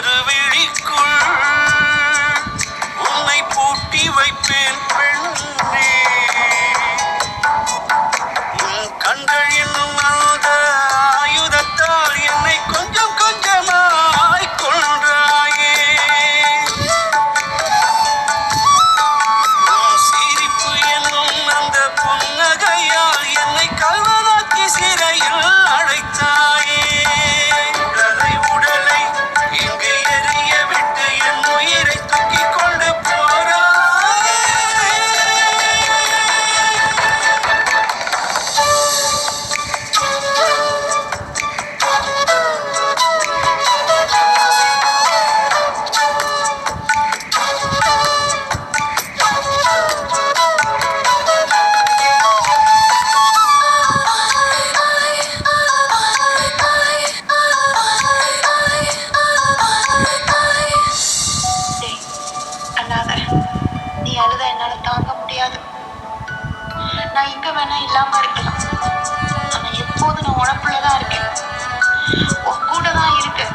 தருவே வேணா இல்லாம இருக்கலாம். ஆனா எப்போது நான் உனக்குள்ளதான் இருக்கேன். உன் கூட தான் இருக்கேன்.